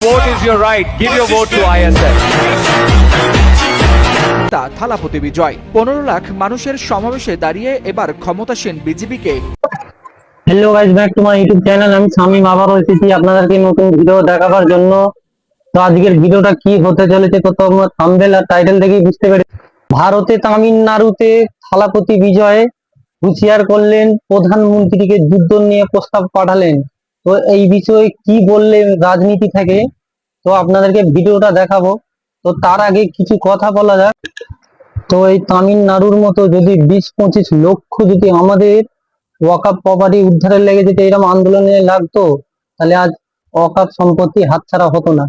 Vote is your right. Give your vote to ISF. তা থালাপতি বিজয়। পনেরো লাখ মানুষের সমাবেশে দাঁড়িয়ে এবার ক্ষমতাসীন বিজেপিকে। Hello guys back to my YouTube channel আমি শামীম আবারও এসেছি আপনাদেরকে নতুন ভিডিও দেখাবার জন্য। তো আজকের ভিডিওটা কি হতে চলেছে তো তোমরা থাম্বনেল আর টাইটেল দেখেই বুঝতে পেরে ভারতে তামিলনাড়ুতে থালাপতি বিজয় হুঁশিয়ার করলেন। প্রধানমন্ত্রীকে যুদ্ধ নিয়ে প্রস্তাব পাঠালেন। তো এই বিষয়ে কি বললে রাজনীতি থেকে? তো আপনাদেরকে ভিডিওটা দেখাবো। তো তার আগে কিছু কথা বলা যাক। তো এই তামিলনাড়ুর মতো যদি বিশ পঁচিশ লক্ষ যদি আমাদের ওয়াকাপ প্রপার্টি উদ্ধারের লেগে যদি এরকম আন্দোলনে লাগতো, তাহলে আজ ওয়াকাপ সম্পত্তি হাতছাড়া হতো না।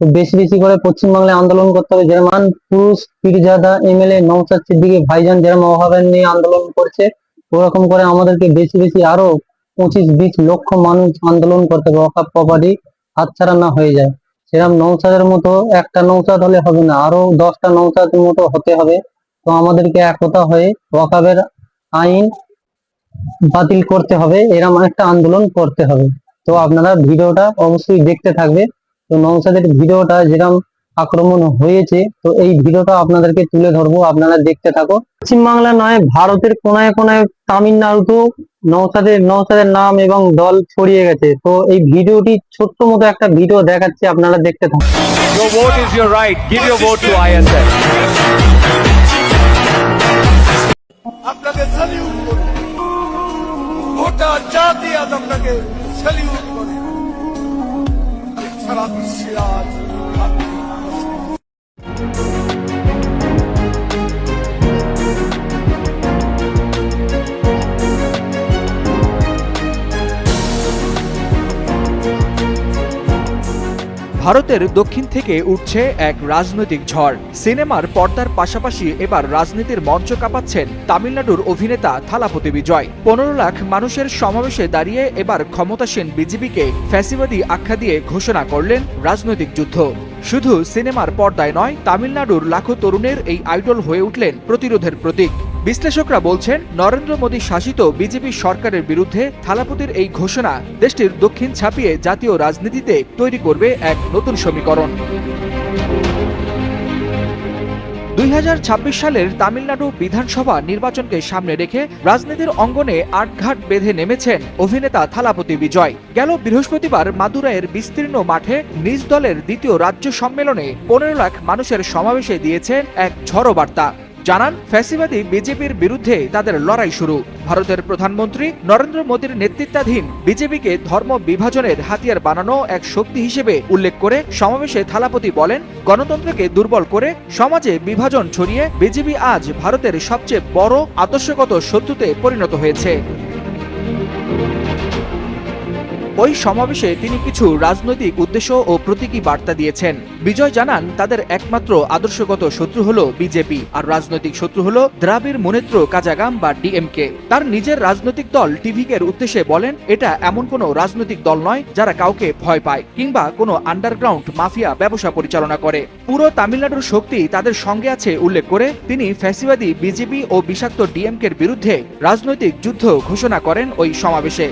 তো বেশি বেশি করে পশ্চিমবাংলায় আন্দোলন করতে হবে। যেমন পুরুষ পীরজাদা এমএলএ নৌসাদ সিদ্দিকী ভাইজান যেরকম অভাবের নিয়ে আন্দোলন করছে। ওরকম করে আমাদেরকে বেশি বেশি আরও পঁচিশ বিশ লক্ষ মানুষ আন্দোলন করতে হবে ওয়াকাপ প্রপার্টি হাতছাড়া না হয়ে যায়। সেরকম নৌসাদের মতো একটা নৌসাদ হলে হবে না, আরও দশটা নৌসাদের মতো হতে হবে। তো আমাদেরকে একতা হয়ে ওয়াকাবের আইন বাতিল করতে হবে এরকম একটা আন্দোলন করতে হবে। তো আপনারা ভিডিওটা অবশ্যই দেখতে থাকবে। তো নৌসাদের ভিডিওটা যেরকম আক্রমণ হয়েছে তো এই ভিডিওটা আপনাদেরকে তুলে ধরবো আপনারা দেখতে থাকো। পশ্চিমবাংলা নয় ভারতের কোনায় কোনায় তামিলনাড়ুতেও নৌসাদের নৌসাদের নাম এবং দল ছড়িয়ে গেছে। তো এই ভিডিওটি ছোট্ট মতো একটা ভিডিও দেখাচ্ছি আপনারা দেখতে থাকুন। Your vote is your right. Give your vote to ISF. আপনাকে স্যালিউট করি। গোটা জাতি আজ আপনাকে স্যালিউট করে। সারা বিশ্বে আজ ভারতের দক্ষিণ থেকে উঠছে এক রাজনৈতিক ঝড়। সিনেমার পর্দার পাশাপাশি এবার রাজনীতির মঞ্চ কাঁপাচ্ছেন তামিলনাড়ুর অভিনেতা থালাপতি বিজয়। পনেরো লাখ মানুষের সমাবেশে দাঁড়িয়ে এবার ক্ষমতাসীন বিজেপিকে ফ্যাসিবাদী আখ্যা দিয়ে ঘোষণা করলেন রাজনৈতিক যুদ্ধ। শুধু সিনেমার পর্দায় নয়, তামিলনাড়ুর লাখো তরুণের এই আইডল হয়ে উঠলেন প্রতিরোধের প্রতীক। বিশ্লেষকরা বলছেন, নরেন্দ্র মোদী শাসিত বিজেপি সরকারের বিরুদ্ধে থালাপতির এই ঘোষণা দেশটির দক্ষিণ ছাপিয়ে জাতীয় রাজনীতিতে তৈরি করবে এক নতুন সমীকরণ। দুই হাজার ছাব্বিশ সালের তামিলনাড়ু বিধানসভা নির্বাচনকে সামনে রেখে রাজনীতির অঙ্গনে আটঘাট বেঁধে নেমেছেন অভিনেতা থালাপতি বিজয়। গেল বৃহস্পতিবার মাদুরাইয়ের বিস্তীর্ণ মাঠে নিজ দলের দ্বিতীয় রাজ্য সম্মেলনে পনেরো লাখ মানুষের সমাবেশে দিয়েছেন এক ঝড়ো বার্তা। জানান, ফ্যাসিবাদী বিজেপির বিরুদ্ধে তাদের লড়াই শুরু। ভারতের প্রধানমন্ত্রী নরেন্দ্র মোদীর নেতৃত্বাধীন বিজেপিকে ধর্ম বিভাজনের হাতিয়ার বানানো এক শক্তি হিসেবে উল্লেখ করে সমাবেশে থালাপতি বলেন, গণতন্ত্রকে দুর্বল করে সমাজে বিভাজন ছড়িয়ে বিজেপি আজ ভারতের সবচেয়ে বড় আদর্শগত শত্রুতে পরিণত হয়েছে। ওই সমাবেশে তিনি কিছু রাজনৈতিক উদ্দেশ্য ও প্রতীকী বার্তা দিয়েছেন। বিজয় জানান, তাদের একমাত্র আদর্শগত শত্রু হল বিজেপি, আর রাজনৈতিক শত্রু হল দ্রাবিড় মুনেত্র কাজাগাম বা ডিএমকে। তার নিজের রাজনৈতিক দল টিভিকের উদ্দেশ্যে বলেন, এটা এমন কোনো রাজনৈতিক দল নয় যারা কাউকে ভয় পায় কিংবা কোনো আন্ডারগ্রাউন্ড মাফিয়া ব্যবসা পরিচালনা করে। পুরো তামিলনাড়ুর শক্তি তাদের সঙ্গে আছে উল্লেখ করে তিনি ফ্যাসিবাদী বিজেপি ও বিষাক্ত ডিএমকের বিরুদ্ধে রাজনৈতিক যুদ্ধ ঘোষণা করেন ওই সমাবেশে।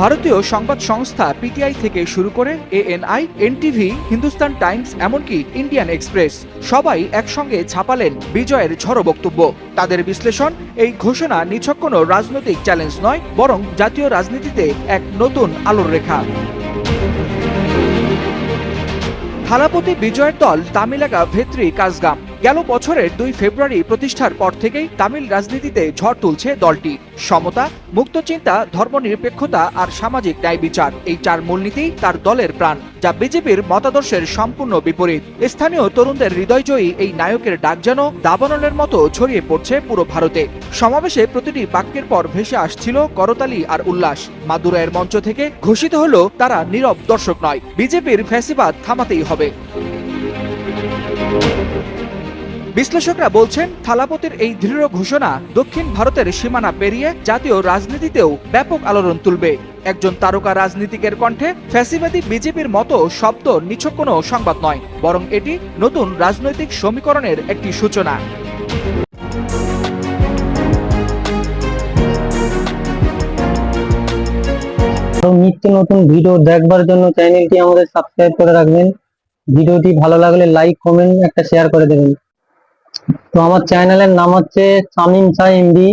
ভারতীয় সংবাদ সংস্থা পিটিআই থেকে শুরু করে এএনআই, এনটিভি, হিন্দুস্তান টাইমস, এমনকি ইন্ডিয়ান এক্সপ্রেস, সবাই একসঙ্গে ছাপালেন বিজয়ের ঝড়ো বক্তব্য। তাদের বিশ্লেষণ, এই ঘোষণা নিছক কোনো রাজনৈতিক চ্যালেঞ্জ নয়, বরং জাতীয় রাজনীতিতে এক নতুন আলোর রেখা। থালাপতি বিজয়ের দল তামিলাগা ভেত্রি কাজগাম। গেল বছরের দুই ফেব্রুয়ারি প্রতিষ্ঠার পর থেকেই তামিল রাজনীতিতে ঝড় তুলছে দলটি। সমতা, মুক্ত চিন্তা, ধর্মনিরপেক্ষতা আর সামাজিক ন্যায় বিচার, এই চার মূলনীতি তার দলের প্রাণ, যা বিজেপির মতাদর্শের সম্পূর্ণ বিপরীত। স্থানীয় তরুণদের হৃদয়জয়ী এই নায়কের ডাক যেন দাবানলের মতো ছড়িয়ে পড়ছে পুরো ভারতে। সমাবেশে প্রতিটি বাক্যের পর ভেসে আসছিল করতালি আর উল্লাস। মাদুরায়ের মঞ্চ থেকে ঘোষিত হলো, তারা নীরব দর্শক নয়, বিজেপির ফ্যাসিবাদ থামাতেই হবে। বিশ্লেষকরা বলছেন, থালাপতির এই দৃঢ় ঘোষণা দক্ষিণ ভারতের সীমানা পেরিয়ে জাতীয় রাজনীতিতেও ব্যাপক আলোড়ন তুলবে। একজন তারকা রাজনীতিকের কণ্ঠে ফ্যাসিবাদী বিজেপির মতো শব্দ নিছক কোনো সংবাদ নয়, বরং এটি নতুন রাজনৈতিক সমীকরণের একটি সূচনা। নিত্য নতুন ভিডিও দেখবার জন্য চ্যানেলটি আমাদের সাবস্ক্রাইব করে রাখবেন। ভিডিওটি ভালো লাগলে লাইক কমেন্ট একটা শেয়ার করে দেবেন। তো আমার চ্যানেলের নাম হচ্ছে সামিম শাহ এমডি